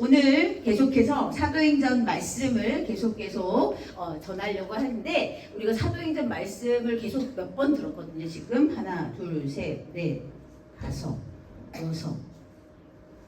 오늘 계속해서 사도행전 말씀을 계속 계속 어, 전하려고 하는데 우리가 사도행전 말씀을 계속 몇 번 들었거든요. 지금 하나, 둘, 셋, 넷, 다섯, 여섯.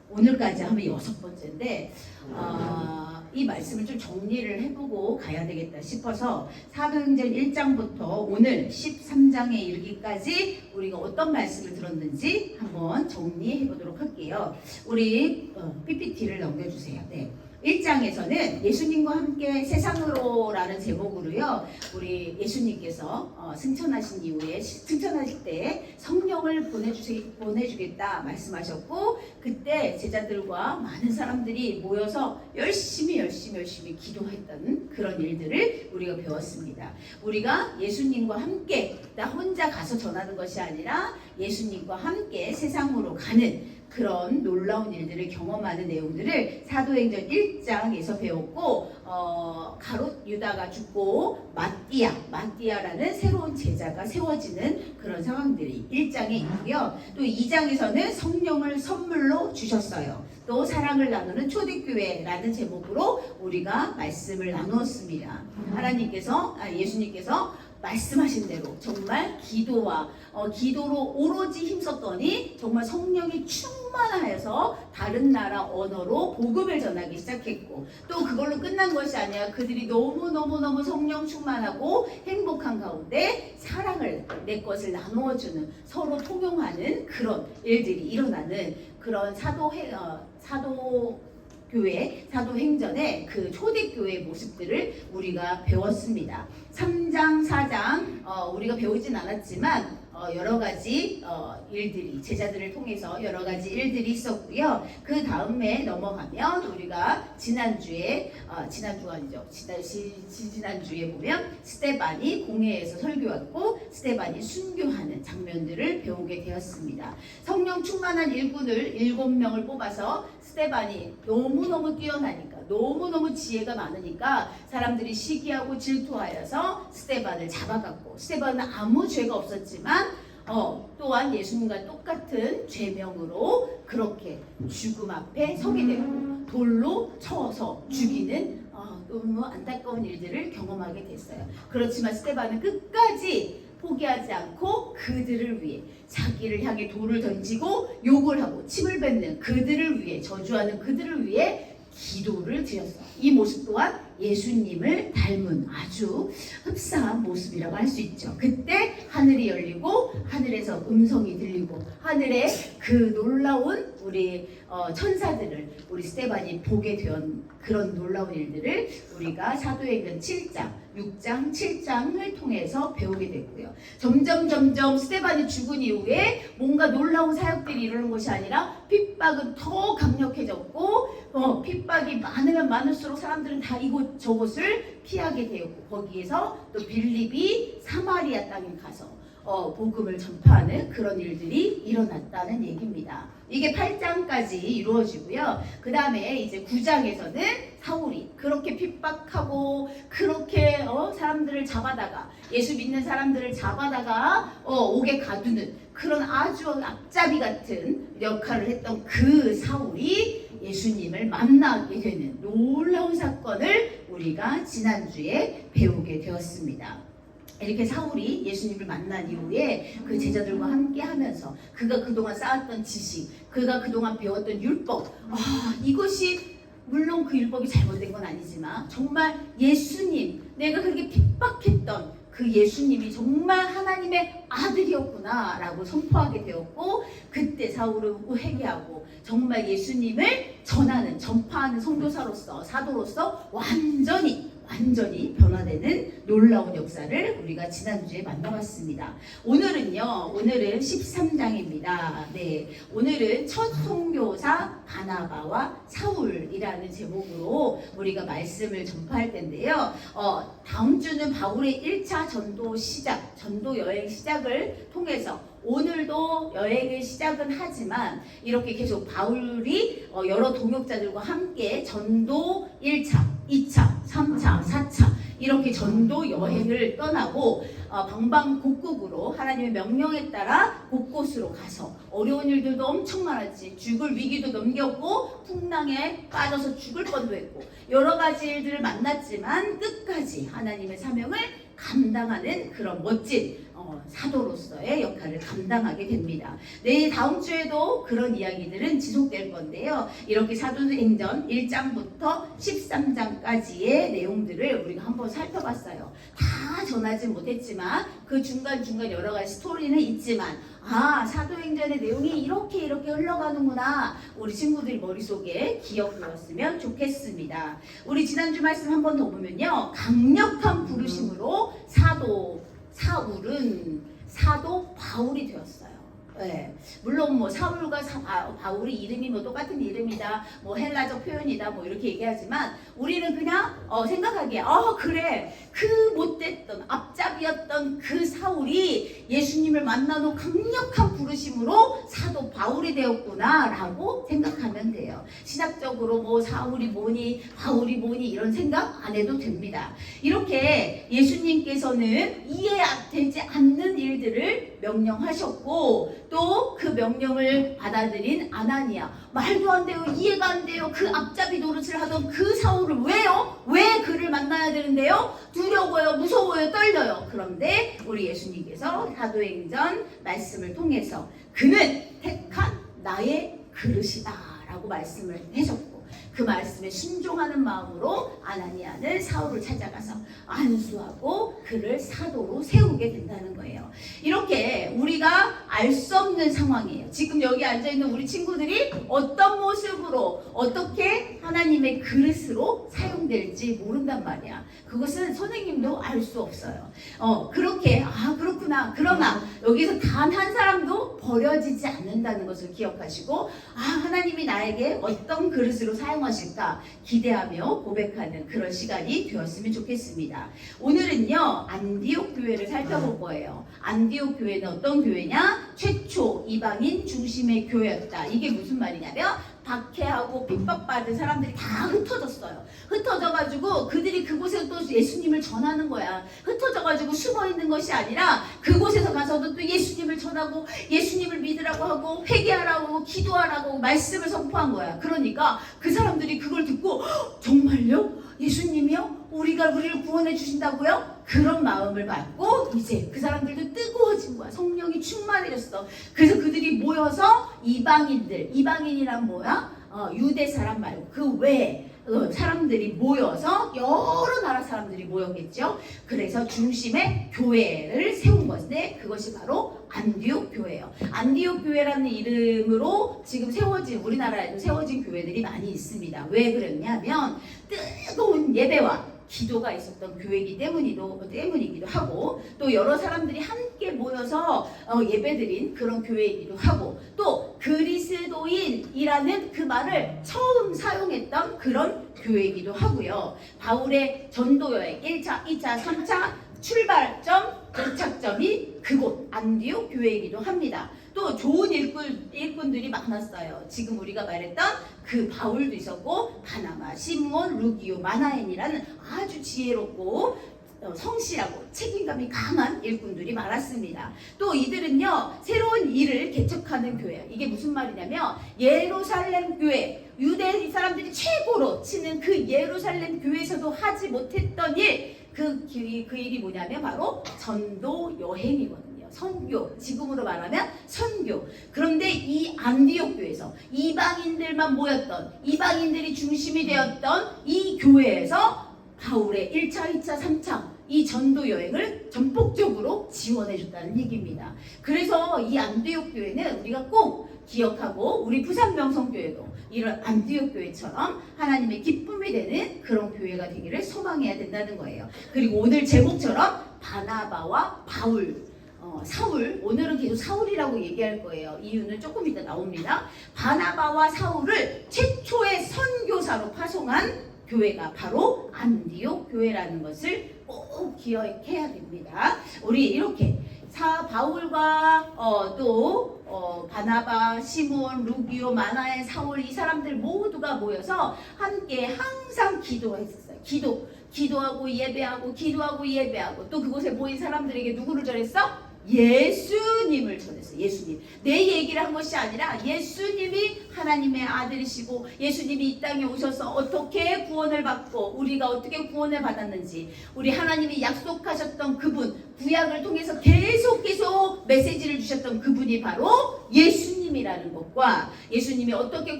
오늘까지 하면 여섯 번째인데 어, 이 말씀을 좀 정리를 해보고 가야 되겠다 싶어서 사도행전 1장부터 오늘 13장에 이르기까지 우리가 어떤 말씀을 들었는지 한번 정리해 보도록 할게요. 우리 어, PPT를 넘겨주세요. 네. 1장에서는 예수님과 함께 세상으로라는 제목으로요. 우리 예수님께서 어, 승천하신 이후에 시- 승천하실 때 성령을 보내주시, 보내주겠다 말씀하셨고 그때 제자들과 많은 사람들이 모여서 열심히 열심히 열심히 기도했던 그런 일들을 우리가 배웠습니다. 우리가 예수님과 함께 나 혼자 가서 전하는 것이 아니라 예수님과 함께 세상으로 가는 그런 놀라운 일들을 경험하는 내용들을 사도행전 1장에서 배웠고 어, 가롯 유다가 죽고 마띠아 마띠아라는 새로운 제자가 세워지는 그런 상황들이 1장에 있고요. 또 2장에서는 성령을 선물로 주셨어요. 또 사랑을 나누는 초대교회라는 제목으로 우리가 말씀을 나누었습니다. 하나님께서 아, 예수님께서 말씀하신 대로 정말 기도와 어, 기도로 오로지 힘썼더니 정말 성령이 충만하여서 다른 나라 언어로 복음을 전하기 시작했고 또 그걸로 끝난 것이 아니라 그들이 너무너무너무 성령 충만하고 행복한 가운데 사랑을 내 것을 나누어 주는 서로 통용하는 그런 일들이 일어나는 그런 사도 해 어, 사도 교회 사도행전의 그 초대교회 모습들을 우리가 배웠습니다. 3장, 4장 어, 우리가 배우진 않았지만 어, 여러 가지 어, 일들이 제자들을 통해서 여러 가지 일들이 있었고요. 그 다음에 넘어가면 우리가 지난주에 어, 지난주가 아니죠. 지난 지난주에 보면 스테반이 공회에서 설교했고 스테반이 순교하는 장면들을 배우게 되었습니다. 성령 충만한 일꾼을 일곱 명을 뽑아서 스테반이 너무너무 뛰어나니까 너무너무 지혜가 많으니까 사람들이 시기하고 질투하여서 스테반을 잡아갔고 스테반은 아무 죄가 없었지만 어, 또한 예수님과 똑같은 죄명으로 그렇게 죽음 앞에 서게 되고 돌로 쳐서 죽이는 어, 너무 안타까운 일들을 경험하게 됐어요. 그렇지만 스테반은 끝까지 포기하지 않고 그들을 위해 자기를 향해 돌을 던지고 욕을 하고 침을 뱉는 그들을 위해 저주하는 그들을 위해 기도를 드렸어요. 이 모습 또한 예수님을 닮은 아주 흡사한 모습이라고 할 수 있죠. 그때 하늘이 열리고 하늘에서 음성이 들리고 하늘에 그 놀라운 우리 어, 천사들을 우리 스테반이 보게 된 그런 놀라운 일들을 우리가 사도행전 7장, 6장, 7장을 통해서 배우게 됐고요. 점점 점점 스테반이 죽은 이후에 뭔가 놀라운 사역들이 이루는 것이 아니라 핍박은 더 강력해졌고 어, 핍박이 많으면 많을수록 사람들은 다 이곳 저곳을 피하게 되었고 거기에서 또 빌립이 사마리아 땅에 가서 어, 복음을 전파하는 그런 일들이 일어났다는 얘기입니다. 이게 8장까지 이루어지고요. 그 다음에 이제 9장에서는 사울이 그렇게 핍박하고 그렇게 어, 사람들을 잡아다가 예수 믿는 사람들을 잡아다가 어, 옥에 가두는 그런 아주 앞잡이 같은 역할을 했던 그 사울이 예수님을 만나게 되는 놀라운 사건을 우리가 지난주에 배우게 되었습니다. 이렇게 사울이 예수님을 만난 이후에 그 제자들과 함께 하면서 그가 그동안 쌓았던 지식, 그가 그동안 배웠던 율법, 아, 이것이 물론 그 율법이 잘못된 건 아니지만 정말 예수님, 내가 그렇게 핍박했던 그 예수님이 정말 하나님의 아들이었구나라고 선포하게 되었고 그때 사울은 회개하고 정말 예수님을 전하는 전파하는 선교사로서 사도로서 완전히 완전히 변화되는 놀라운 역사를 우리가 지난주에 만나봤습니다. 오늘은요, 오늘은 13장입니다. 네, 오늘은 첫 선교사 바나바와 사울이라는 제목으로 우리가 말씀을 전파할 텐데요. 어, 다음 주는 바울의 1차 전도 시작, 전도 여행 시작을 통해서 오늘도 여행을 시작은 하지만 이렇게 계속 바울이 어, 여러 동역자들과 함께 전도 1차, 2차, 3차, 4차 이렇게 전도 여행을 떠나고 어, 방방곡곡으로 하나님의 명령에 따라 곳곳으로 가서 어려운 일들도 엄청 많았지. 죽을 위기도 넘겼고 풍랑에 빠져서 죽을 뻔도 했고 여러 가지 일들을 만났지만 끝까지 하나님의 사명을 감당하는 그런 멋진 어, 사도로서의 역할을 감당하게 됩니다. 네, 다음 주에도 그런 이야기들은 지속될 건데요. 이렇게 사도행전 1장부터 13장까지의 내용들을 우리가 한번 살펴봤어요. 다 전하지 못했지만 그 중간중간 여러 가지 스토리는 있지만 아, 사도행전의 내용이 이렇게 이렇게 흘러가는구나. 우리 친구들 머릿속에 기억되었으면 좋겠습니다. 우리 지난주 말씀 한 번 더 보면요. 강력한 부르심으로 사도 사울은 사도 바울이 되었어요. 네. 물론 뭐 사울과 사, 아, 바울이 이름이 뭐 똑같은 이름이다, 뭐 헬라적 표현이다, 뭐 이렇게 얘기하지만 우리는 그냥 어, 생각하기에 아 그래 그 못됐던 앞잡이였던 그 사울이 예수님을 만나는 강력한 부르심으로 사도 바울이 되었구나라고 생각하면 돼요. 신학적으로 뭐 사울이 뭐니 바울이 뭐니 이런 생각 안 해도 됩니다. 이렇게 예수님께서는 이해되지 않는 일들을 명령하셨고 또 그 명령을 받아들인 아나니아 말도 안 돼요 이해가 안 돼요 그 앞잡이 노릇을 하던 그 사울을 왜요? 왜 그를 만나야 되는데요? 두려워요 무서워요 떨려요 그런데 우리 예수님께서 사도행전 말씀을 통해서 그는 택한 나의 그릇이다 라고 말씀을 하셨고 그 말씀에 순종하는 마음으로 아나니아는 사울을 찾아가서 안수하고 그를 사도로 세우게 된다는 거예요. 이렇게 우리가 알 수 없는 상황이에요. 지금 여기 앉아 있는 우리 친구들이 어떤 모습으로 어떻게 하나님의 그릇으로 사용될지 모른단 말이야. 그것은 선생님도 알 수 없어요. 어, 그렇게 아 그렇 구나. 그러나 여기서 단 한 사람도 버려지지 않는다는 것을 기억하시고 아 하나님이 나에게 어떤 그릇으로 사용하실까 기대하며 고백하는 그런 시간이 되었으면 좋겠습니다. 오늘은요 안디옥 교회를 살펴볼 거예요. 안디옥 교회는 어떤 교회냐? 최초 이방인 중심의 교회였다. 이게 무슨 말이냐면 박해하고 핍박받은 사람들이 다 흩어졌어요. 흩어져가지고 그들이 그곳에 또 예수님을 전하는 거야. 흩어져가지고 숨어 있는 것이 아니라 그곳에서 가서도 또 예수님을 전하고 예수님을 믿으라고 하고 회개하라고 기도하라고 말씀을 선포한 거야. 그러니까 그 사람들이 그걸 듣고 "헉, 정말요? 예수님이요? 우리가 우리를 구원해 주신다고요? 그런 마음을 받고 이제 그 사람들도 뜨거워진 거야. 성령이 충만해졌어. 그래서 그들이 모여서 이방인들, 이방인이란 뭐야? 어, 유대 사람 말고 그 외에 어, 사람들이 모여서 여러 나라 사람들이 모였겠죠. 그래서 중심에 교회를 세운 것인데 그것이 바로 안디옥 교회예요. 안디옥 교회라는 이름으로 지금 세워진 우리나라에도 세워진 교회들이 많이 있습니다. 왜 그랬냐면 뜨거운 예배와 기도가 있었던 교회이기 때문이도 때문이기도 하고 또 여러 사람들이 함께 모여서 어, 예배드린 그런 교회이기도 하고 또 그리스도인이라는 그 말을 처음 사용했던 그런 교회이기도 하고요. 바울의 전도 여행 1차, 2차, 3차 출발점, 도착점이 그곳 안디옥 교회이기도 합니다. 또 좋은 일꾼, 일꾼들이 많았어요. 지금 우리가 말했던 그 바울도 있었고 바나마, 시므온, 루기오, 마나엔이라는 아주 지혜롭고 어, 성실하고 책임감이 강한 일꾼들이 많았습니다. 또 이들은요 새로운 일을 개척하는 교회예요. 이게 무슨 말이냐면 예루살렘 교회 유대 사람들이 최고로 치는 그 예루살렘 교회에서도 하지 못했던 일, 그, 기- 그 일이 뭐냐면 바로 전도 여행이거든요. 선교, 지금으로 말하면 선교. 그런데 이 안디옥 교회에서 이방인들만 모였던, 이방인들이 중심이 되었던 이 교회에서 바울의 1차, 2차, 3차 이 전도 여행을 전폭적으로 지원해 줬다는 얘기입니다. 그래서 이 안디옥 교회는 우리가 꼭 기억하고 우리 부산 명성교회도 이런 안디옥 교회처럼 하나님의 기쁨이 되는 그런 교회가 되기를 소망해야 된다는 거예요. 그리고 오늘 제목처럼 바나바와 바울 어, 사울 오늘은 계속 사울이라고 얘기할 거예요. 이유는 조금 이따 나옵니다. 바나바와 사울을 최초의 선교사로 파송한 교회가 바로 안디옥 교회라는 것을 꼭 기억해야 됩니다. 우리 이렇게 사 바울과 어, 또 어, 바나바, 시몬, 루기오, 마나의 사울 이 사람들 모두가 모여서 함께 항상 기도했었어요. 기도 기도하고 예배하고 기도하고 예배하고 또 그곳에 모인 사람들에게 누구를 전했어? 예수님을 전했어. 예수님. 내 얘기를 한 것이 아니라 예수님이 하나님의 아들이시고 예수님이 이 땅에 오셔서 어떻게 구원을 받고 우리가 어떻게 구원을 받았는지 우리 하나님이 약속하셨던 그분 구약을 통해서 계속 계속 메시지를 주셨던 그분이 바로 예수님이라는 것과 예수님이 어떻게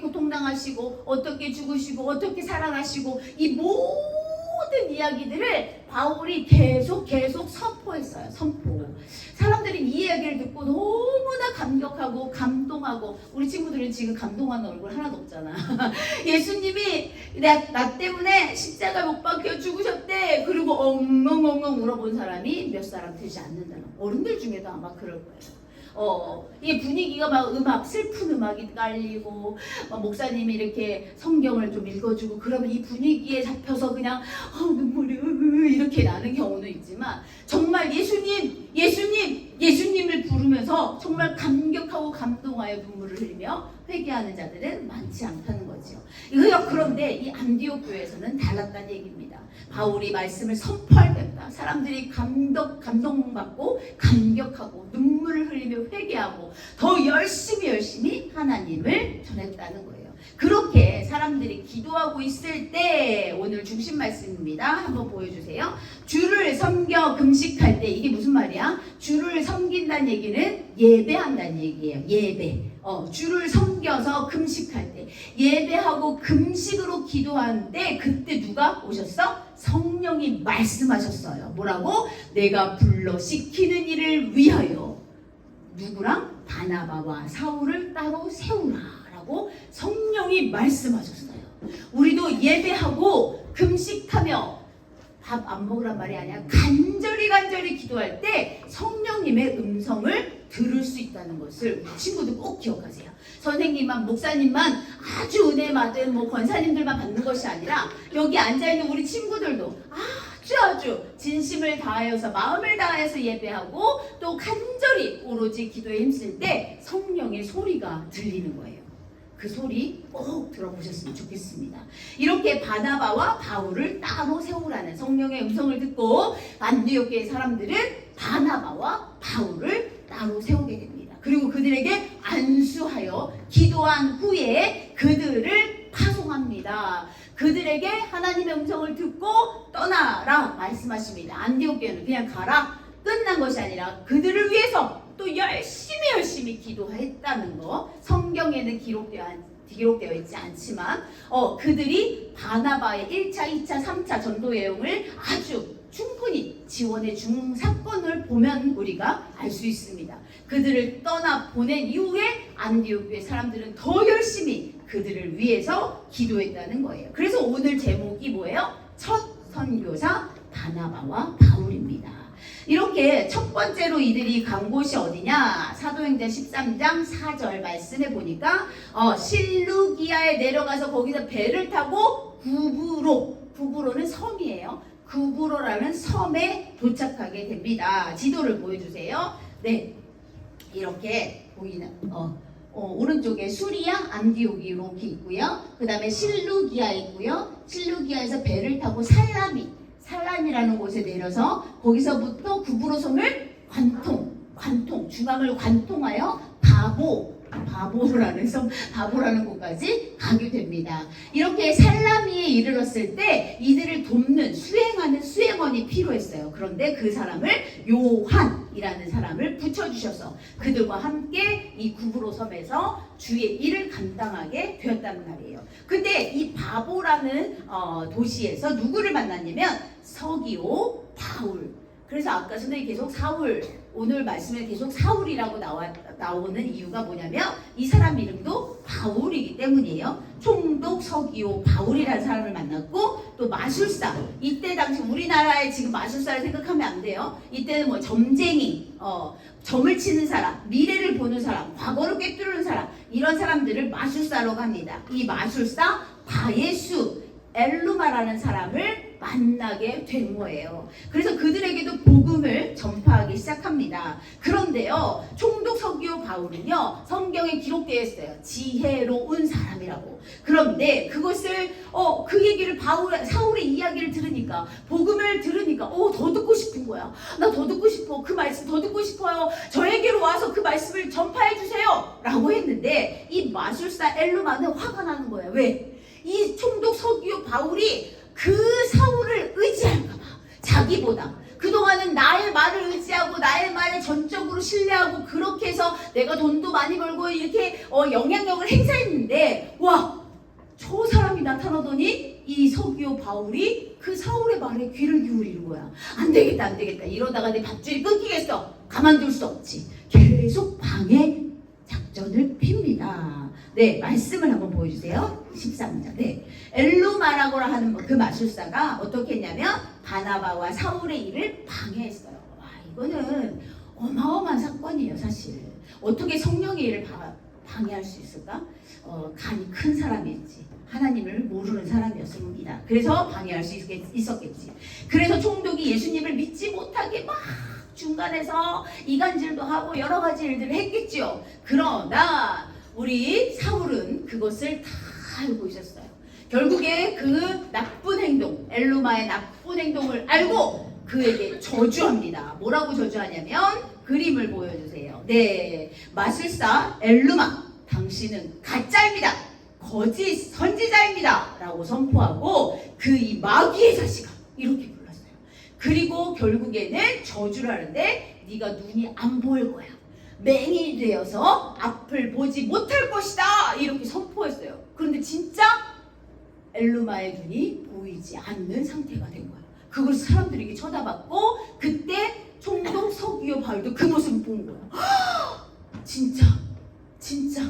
고통당하시고 어떻게 죽으시고 어떻게 살아나시고 이 모든 이야기들을 바울이 계속 계속 선포했어요. 선포. 사람들이 이 이야기를 듣고 너무나 감격하고 감동하고 우리 친구들은 지금 감동하는 얼굴 하나도 없잖아. 예수님이 나, 나 때문에 십자가 못 박혀 죽으셨대. 그리고 엉엉엉엉 울어본 사람이 몇 사람 되지 않는다는 어른들 중에도 아마 그럴 거예요. 어, 이 분위기가 막 음악, 슬픈 음악이 깔리고, 막 목사님이 이렇게 성경을 좀 읽어주고, 그러면 이 분위기에 잡혀서 그냥, 어, 눈물이 으으 이렇게 나는 경우도 있지만, 정말 예수님, 예수님, 예수님을 부르면서 정말 감격하고 감동하여 눈물을 흘리며 회개하는 자들은 많지 않다는. 이거 그런데 이 안디옥 교회에서는 달랐다는 얘기입니다. 바울이 말씀을 선포할 때마다 사람들이 감동, 감동받고 감격하고 눈물을 흘리며 회개하고 더 열심히 열심히 하나님을 전했다는 거예요. 그렇게 사람들이 기도하고 있을 때 오늘 중심 말씀입니다. 한번 보여주세요. 주를 섬겨 금식할 때 이게 무슨 말이야? 주를 섬긴다는 얘기는 예배한다는 얘기예요. 예배. 어, 주를 섬겨서 금식할 때 예배하고 금식으로 기도하는데 그때 누가 오셨어? 성령이 말씀하셨어요. 뭐라고? 내가 불러 시키는 일을 위하여 누구랑 바나바와 사울을 따로 세우라라고 성령이 말씀하셨어요. 우리도 예배하고 금식하며 밥 안 먹으란 말이 아니야. 간절히 간절히 기도할 때 성령님의 음성을 들을 수 있다는 것을 친구들 꼭 기억하세요. 선생님만 목사님만 아주 은혜 받은 뭐 권사님들만 받는 것이 아니라 여기 앉아 있는 우리 친구들도 아 주 아주 진심을 다하여서 마음을 다하여서 예배하고 또 간절히 오로지 기도에 힘쓸 때 성령의 소리가 들리는 거예요. 그 소리 꼭 들어보셨으면 좋겠습니다. 이렇게 바나바와 바울을 따로 세우라는 성령의 음성을 듣고 안디옥교의 사람들은 바나바와 바울을 따로 세우게 됩니다. 그리고 그들에게 안수하여 기도한 후에 그들을 파송합니다. 그들에게 하나님의 음성을 듣고 떠나라 말씀하십니다. 안디옥교는 그냥 가라 끝난 것이 아니라 그들을 위해서 또 열심히 열심히 기도했다는 거 성경에는 기록되어, 기록되어 있지 않지만 어, 그들이 바나바의 1차, 2차, 3차 전도 내용을 아주 충분히 지원해 준 사건을 보면 우리가 알 수 있습니다. 그들을 떠나 보낸 이후에 안디옥교의 사람들은 더 열심히 그들을 위해서 기도했다는 거예요. 그래서 오늘 제목이 뭐예요? 첫 선교사 바나바와 바울입니다. 이렇게 첫 번째로 이들이 간 곳이 어디냐? 사도행전 13장 4절 말씀해 보니까 어, 실루기아에 내려가서 거기서 배를 타고 구부로 구부로는 섬이에요. 구부로라는 섬에 도착하게 됩니다. 지도를 보여주세요. 네, 이렇게 보이는 어, 어, 오른쪽에 수리아 안디옥이 이렇게 있고요. 그 다음에 실루기아 있고요. 실루기아에서 배를 타고 살라미 살람이라는 곳에 내려서 거기서부터 구부로 섬을 관통, 관통, 중앙을 관통하여 바보, 바보라는 섬, 바보라는 곳까지 가게 됩니다. 이렇게 살라미에 이르렀을 때 이들을 돕는 수행하는 수행원이 필요했어요. 그런데 그 사람을 요한이라는 사람을 붙여주셔서 그들과 함께 이 구부로 섬에서 주의 일을 감당하게 되었단 말이에요. 근데 이 바보라는 어, 도시에서 누구를 만났냐면 서기오 바울. 그래서 아까 선생님이 계속 사울 오늘 말씀에 계속 사울이라고 나와, 나오는 이유가 뭐냐면 이 사람 이름도 바울이기 때문이에요. 총독 서기오 바울이라는 사람을 만났고 또 마술사 이때 당시 우리나라에 지금 마술사를 생각하면 안 돼요. 이때는 뭐 점쟁이 어, 점을 치는 사람 미래를 보는 사람 과거를 꿰뚫는 사람 이런 사람들을 마술사라고 합니다. 이 마술사 바예수 엘루마라는 사람을 만나게 된 거예요. 그래서 그들에게도 복음을 전파하기 시작합니다. 그런데요, 총독 서기오 바울은요, 성경에 기록되어 있어요. 지혜로운 사람이라고. 그런데 그것을 어 그 얘기를 바울 사울의 이야기를 들으니까 복음을 들으니까 어 더 듣고 싶은 거야. 나 더 듣고 싶어. 그 말씀 더 듣고 싶어요. 저에게로 와서 그 말씀을 전파해 주세요.라고 했는데 이 마술사 엘루마는 화가 나는 거야. 왜? 이 총독 서기오 바울이 그 사울을 의지할까봐 자기보다 그동안은 나의 말을 의지하고 나의 말에 전적으로 신뢰하고 그렇게 해서 내가 돈도 많이 벌고 이렇게 어, 영향력을 행사했는데 와 저 사람이 나타나더니 이 서기오 바울이 그 사울의 말에 귀를 기울이는 거야. 안 되겠다, 안 되겠다. 이러다가 내 밧줄이 끊기겠어. 가만둘 수 없지. 계속 방해 작전을 핍니다. 네, 말씀을 한번 보여주세요. 13절. 네. 엘루마라고 하는 그 마술사가 어떻게 했냐면 바나바와 사울의 일을 방해했어요. 와, 이거는 어마어마한 사건이에요, 사실. 어떻게 성령의 일을 방- 방해할 수 있을까? 어, 간이 큰 사람이었지. 하나님을 모르는 사람이었습니다. 그래서 방해할 수 있었겠지. 그래서 총독이 예수님을 믿지 못하게 막 중간에서 이간질도 하고 여러 가지 일들을 했겠지요. 그러나 우리 사울은 그것을 다 알고 있었어요. 결국에 그 나쁜 행동, 엘루마의 나쁜 행동을 알고 그에게 저주합니다. 뭐라고 저주하냐면 그림을 보여주세요. 네, 마술사 엘루마, 당신은 가짜입니다. 거짓 선지자입니다. 라고 선포하고 그 이 마귀의 자식아 이렇게 불렀어요. 그리고 결국에는 저주를 하는데 네가 눈이 안 보일 거야. 맹인이 되어서 앞을 보지 못할 것이다. 이렇게 선포했어요. 그런데 진짜 엘루마의 눈이 보이지 않는 상태가 된 거야. 그걸 사람들에게 쳐다봤고 그때 총독 서기오 바울도 그 모습을 본 거야. 진짜 진짜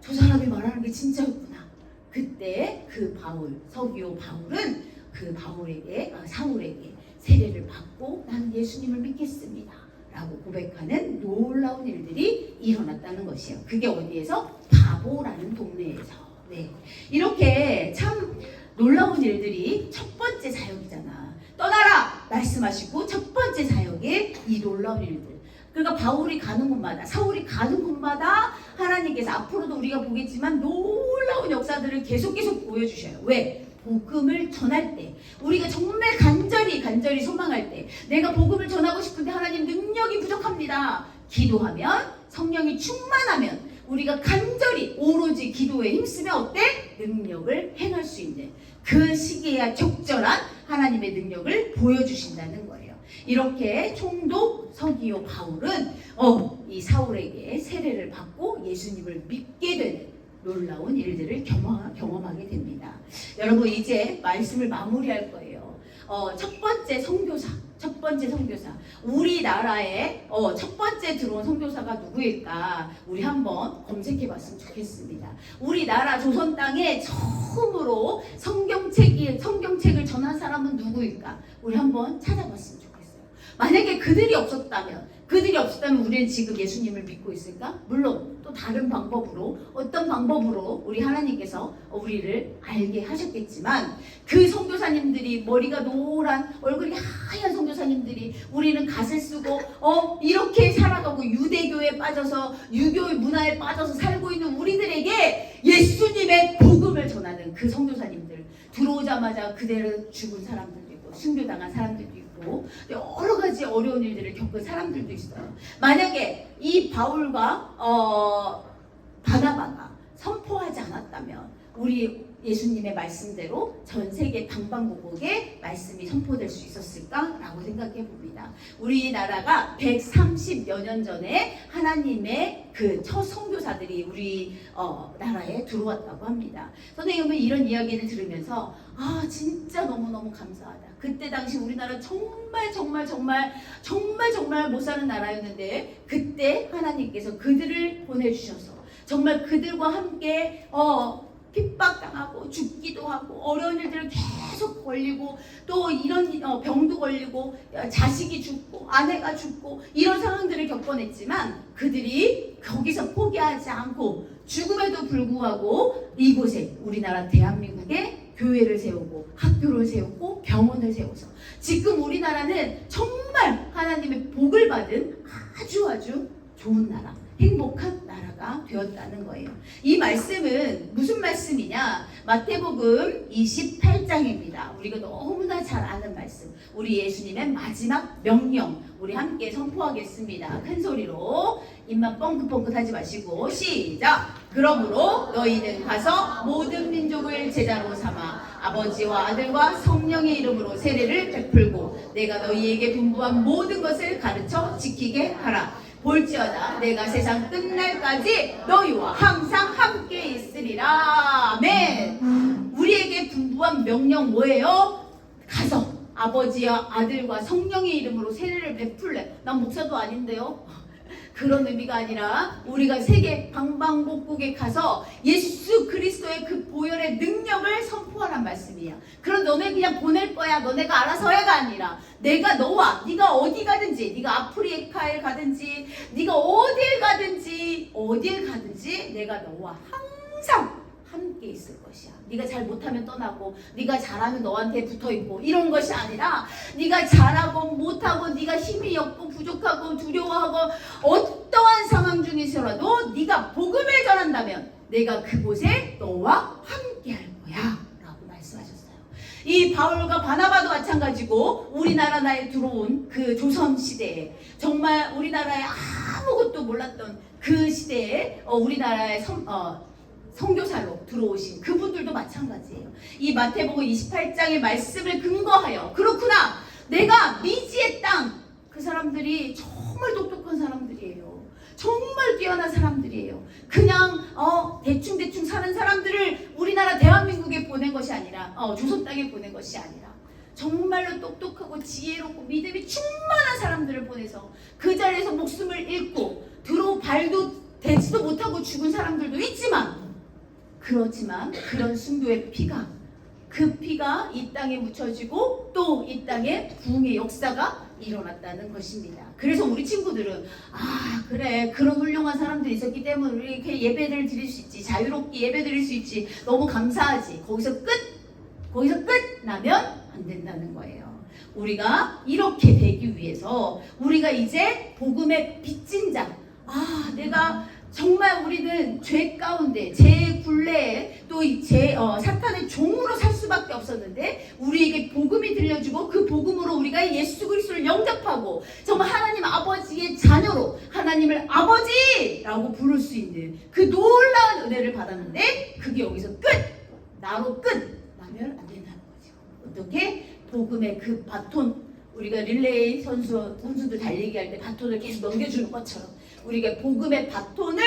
저 사람이 말하는 게 진짜였구나. 그때 그 바울 서기오 바울은 그 바울에게 아, 사울에게 세례를 받고 나는 예수님을 믿겠습니다. 라고 고백하는 놀라운 일들이 일어났다는 것이에요. 그게 어디에서? 바보라는 동네에서. 네. 이렇게 참 놀라운 일들이 첫 번째 사역이잖아. 떠나라! 말씀하시고 첫 번째 사역에 이 놀라운 일들. 그러니까 바울이 가는 곳마다, 사울이 가는 곳마다 하나님께서 앞으로도 우리가 보겠지만 놀라운 역사들을 계속 계속 보여주셔요. 왜? 복음을 전할 때, 우리가 정말 간절히 간절히 소망할 때, 내가 복음을 전하고 싶은데 하나님 능력이 부족합니다. 기도하면 성령이 충만하면 우리가 간절히 오로지 기도에 힘쓰면 어때? 능력을 행할 수 있는 그 시기에야 적절한 하나님의 능력을 보여주신다는 거예요. 이렇게 총독 서기오 바울은 어, 이 사울에게 세례를 받고 예수님을 믿게 되는 놀라운 일들을 경험, 경험하게 됩니다. 여러분 이제 말씀을 마무리할 거예요. 어, 첫 번째 선교사, 첫 번째 선교사. 우리나라에 어, 첫 번째 들어온 선교사가 누구일까? 우리 한번 검색해 봤으면 좋겠습니다. 우리나라 조선 땅에 처음으로 성경책이 성경책을 전한 사람은 누구일까? 우리 한번 찾아봤으면 좋겠어요. 만약에 그들이 없었다면 그들이 없었다면 우리는 지금 예수님을 믿고 있을까? 물론 또 다른 방법으로 어떤 방법으로 우리 하나님께서 우리를 알게 하셨겠지만 그 선교사님들이 머리가 노란 얼굴이 하얀 선교사님들이 우리는 갓을 쓰고 어 이렇게 살아가고 유대교에 빠져서 유교의 문화에 빠져서 살고 있는 우리들에게 예수님의 복음을 전하는 그 선교사님들 들어오자마자 그대로 죽은 사람들도 있고 순교당한 사람들도 있고 여러 가지 어려운 일들을 겪은 사람들도 있어요. 만약에 이 바울과 어, 바나바가 선포하지 않았다면 우리 예수님의 말씀대로 전 세계 방방곡곡에 말씀이 선포될 수 있었을까라고 생각해 봅니다. 우리나라가 130여 년 전에 하나님의 그 첫 선교사들이 우리 어, 나라에 들어왔다고 합니다. 선생님은 이런 이야기를 들으면서 아 진짜 너무 너무 감사하다. 그때 당시 우리나라 정말 정말 정말 정말 정말 못 사는 나라였는데 그때 하나님께서 그들을 보내주셔서 정말 그들과 함께 어 핍박당하고 죽기도 하고 어려운 일들을 계속 걸리고 또 이런 어, 병도 걸리고 어, 자식이 죽고 아내가 죽고 이런 상황들을 겪어냈지만 그들이 거기서 포기하지 않고 죽음에도 불구하고 이곳에 우리나라 대한민국에 교회를 세우고 학교를 세우고 병원을 세워서 지금 우리나라는 정말 하나님의 복을 받은 아주 아주 좋은 나라, 행복한 나라가 되었다는 거예요. 이 말씀은 무슨 말씀이냐? 마태복음 28장입니다. 우리가 너무나 잘 아는 말씀. 우리 예수님의 마지막 명령. 우리 함께 선포하겠습니다. 큰 소리로 입만 뻥긋뻥긋 하지 마시고 시작. 그러므로 너희는 가서 모든 민족을 제자로 삼아 아버지와 아들과 성령의 이름으로 세례를 베풀고 내가 너희에게 분부한 모든 것을 가르쳐 지키게 하라. 볼지어다 내가 세상 끝날까지 너희와 항상 함께 있으리라. 아멘. 우리에게 분부한 명령 뭐예요? 가서 아버지와 아들과 성령의 이름으로 세례를 베풀래. 난 목사도 아닌데요. 그런 의미가 아니라 우리가 세계 방방곡곡에 가서 예수 그리스도의 그 보혈의 능력을 선포하란 말씀이야. 그럼 너네 그냥 보낼 거야. 너네가 알아서 해가 아니라 내가 너와 네가 어디 가든지 네가 아프리카에 가든지 네가 어딜 가든지 어딜 가든지 내가 너와 항상 함께 있을 것이야. 네가 잘 못하면 떠나고 네가 잘하면 너한테 붙어 있고 이런 것이 아니라 네가 잘하고 못하고 네가 힘이 없고 부족하고 두려워하고 어떠한 상황 중에서라도 네가 복음을 전한다면 내가 그곳에 너와 함께 할 거야. 라고 말씀하셨어요. 이 바울과 바나바도 마찬가지고 우리나라 나에 들어온 그 조선 시대에 정말 우리나라에 아무것도 몰랐던 그 시대에 어, 우리나라의 성, 어, 성교사로 들어오신 그분들도 마찬가지예요. 이 마태복음 28장의 말씀을 근거하여 그렇구나 내가 미지의 땅 그 사람들이 정말 똑똑한 사람들이에요. 정말 뛰어난 사람들이에요. 그냥 어 대충 대충 사는 사람들을 우리나라 대한민국에 보낸 것이 아니라 어 조선 땅에 보낸 것이 아니라 정말로 똑똑하고 지혜롭고 믿음이 충만한 사람들을 보내서 그 자리에서 목숨을 잃고 들어 발도 대지도 못하고 죽은 사람들도 있지만 그렇지만 그런 순교의 피가 그 피가 이 땅에 묻혀지고 또 이 땅에 부흥의 역사가 일어났다는 것입니다. 그래서 우리 친구들은 아 그래 그런 훌륭한 사람들이 있었기 때문에 이렇게 예배를 드릴 수 있지 자유롭게 예배 드릴 수 있지 너무 감사하지 거기서 끝 거기서 끝 나면 안 된다는 거예요. 우리가 이렇게 되기 위해서 우리가 이제 복음의 빚진 자. 아, 내가 정말 우리는 죄 가운데 제 굴레에 또제 어, 사탄의 종으로 살 수밖에 없었는데 우리에게 복음이 들려주고 그 복음으로 우리가 예수 그리스도를 영접하고 정말 하나님 아버지의 자녀로 하나님을 아버지라고 부를 수 있는 그 놀라운 은혜를 받았는데 그게 여기서 끝! 나로 끝! 나면 안 된다는 거죠. 어떻게? 복음의 그 바톤 우리가 릴레이 선수 선수들 달리기 할 때 바톤을 계속 넘겨주는 것처럼 우리가 복음의 바톤을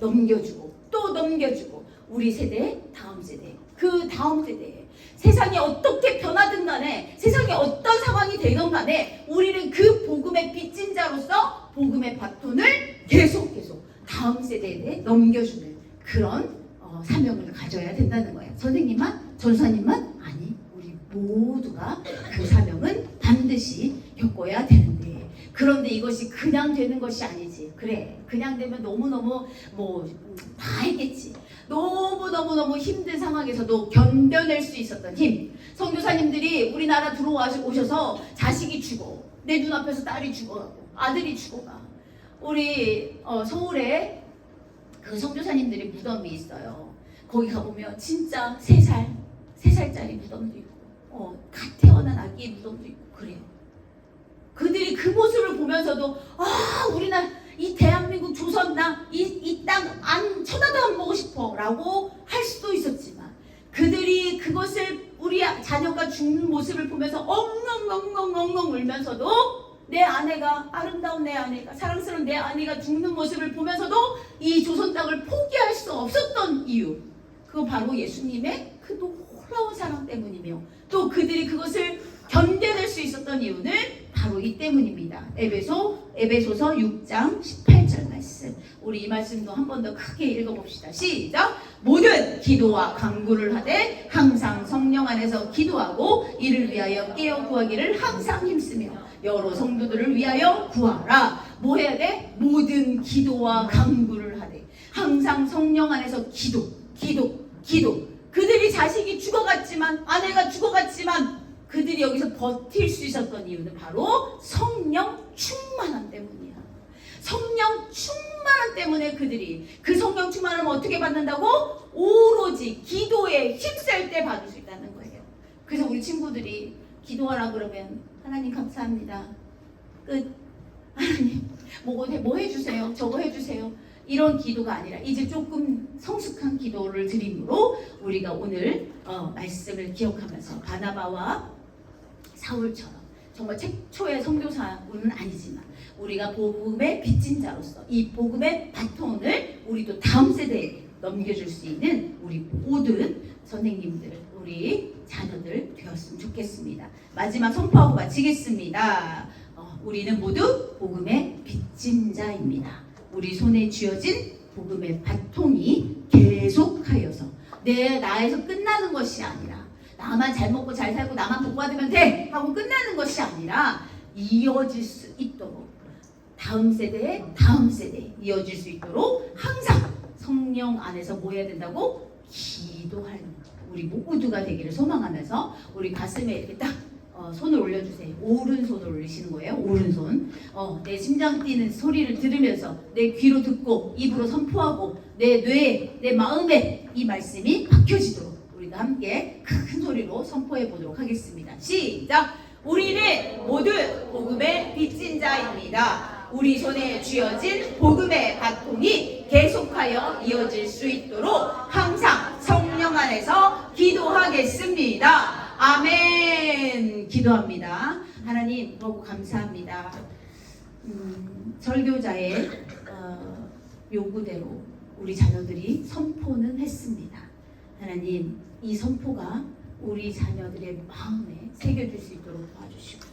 넘겨주고 또 넘겨주고 우리 세대 다음 세대 그 다음 세대에 세상이 어떻게 변하든 간에 세상이 어떤 상황이 되든 간에 우리는 그 복음의 빚진 자로서 복음의 바톤을 계속 계속 다음 세대에 넘겨주는 그런 어, 사명을 가져야 된다는 거예요. 선생님만 전사님만 아니 우리 모두가 그 사명은 반드시 겪어야 되는데 그런데 이것이 그냥 되는 것이 아니지. 그래. 그냥 되면 너무너무 뭐 다 했겠지. 너무너무너무 힘든 상황에서도 견뎌낼 수 있었던 힘. 선교사님들이 우리나라 들어오셔서 자식이 죽어. 내 눈앞에서 딸이 죽어가고 아들이 죽어가. 우리 어, 서울에 그 선교사님들이 무덤이 있어요. 거기 가보면 진짜 세 살, 세 살짜리 무덤도 있고, 어, 갓 태어난 아기의 무덤도 있고 그래요. 그들이 그 모습을 보면서도 아 우리나라 이 대한민국 조선 나이 땅 안 쳐다도 안 보고 싶어라고 할 수도 있었지만 그들이 그것을 우리 자녀가 죽는 모습을 보면서 엉엉엉엉엉엉 울면서도 내 아내가 아름다운 내 아내가 사랑스러운 내 아내가 죽는 모습을 보면서도 이 조선 땅을 포기할 수 없었던 이유 그거 바로 예수님의 그 놀라운 사랑 때문이며 또 그들이 그것을 견뎌낼 수 있었던 이유는 바로 이 때문입니다. 에베소 에베소서 6장 18절 말씀. 우리 이 말씀도 한 번 더 크게 읽어봅시다. 시작. 모든 기도와 간구를 하되 항상 성령 안에서 기도하고 이를 위하여 깨어 구하기를 항상 힘쓰며 여러 성도들을 위하여 구하라. 뭐 해야 돼? 모든 기도와 간구를 하되 항상 성령 안에서 기도, 기도, 기도. 그들이 자식이 죽어갔지만 아내가 죽어갔지만 그들이 여기서 버틸 수 있었던 이유는 바로 성령 충만함 때문이야. 성령 충만함 때문에 그들이 그 성령 충만함을 어떻게 받는다고? 오로지 기도에 힘쓸 때 받을 수 있다는 거예요. 그래서 우리 친구들이 기도하라 그러면 하나님 감사합니다. 끝. 하나님 뭐, 해- 뭐 해주세요. 저거 해주세요. 이런 기도가 아니라 이제 조금 성숙한 기도를 드림으로 우리가 오늘 어, 말씀을 기억하면서 바나바와 사울처럼 정말 최초의 선교사는 아니지만 우리가 복음의 빚진 자로서 이 복음의 바톤을 우리도 다음 세대에 넘겨줄 수 있는 우리 모든 선생님들, 우리 자녀들 되었으면 좋겠습니다. 마지막 선포하고 마치겠습니다. 어, 우리는 모두 복음의 빚진 자입니다. 우리 손에 쥐어진 복음의 바통이 계속하여서 내 나에서 끝나는 것이 아니라 나만 잘 먹고 잘 살고 나만 복 받으면 돼 하고 끝나는 것이 아니라 이어질 수 있도록 다음 세대에 다음 세대에 이어질 수 있도록 항상 성령 안에서 뭐 해야 된다고 기도하는 우리 모두가 되기를 소망하면서 우리 가슴에 이렇게 딱 어, 손을 올려주세요. 오른손을 올리시는 거예요. 오른손. 어, 내 심장 뛰는 소리를 들으면서 내 귀로 듣고 입으로 선포하고 내 뇌에 내 마음에 이 말씀이 박혀지도록 우리가 함께 큰 소리로 선포해 보도록 하겠습니다. 시작. 우리는 모두 복음의 빚진 자입니다. 우리 손에 쥐어진 복음의 바통이 계속하여 이어질 수 있도록 항상 성령 안에서 기도하겠습니다. 아멘. 기도합니다. 하나님 너무 감사합니다. 음, 설교자의 어, 요구대로 우리 자녀들이 선포는 했습니다. 하나님 이 선포가 우리 자녀들의 마음에 새겨질 수 있도록 도와주시고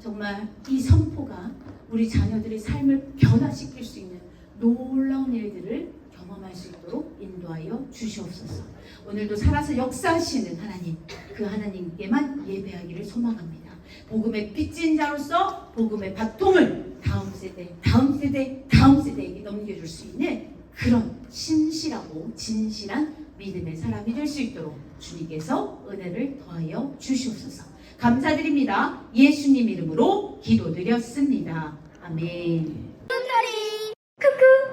정말 이 선포가 우리 자녀들의 삶을 변화시킬 수 있는 놀라운 일들을 경험할 수 있도록 인도하여 주시옵소서. 오늘도 살아서 역사하시는 하나님, 그 하나님께만 예배하기를 소망합니다. 복음의 빚진 자로서 복음의 바통을 다음 세대, 다음 세대, 다음 세대에게 넘겨줄 수 있는 그런 신실하고 진실한 믿음의 사람이 될 수 있도록 주님께서 은혜를 더하여 주시옵소서. 감사드립니다. 예수님 이름으로 기도드렸습니다. 아멘. 쿠쿠.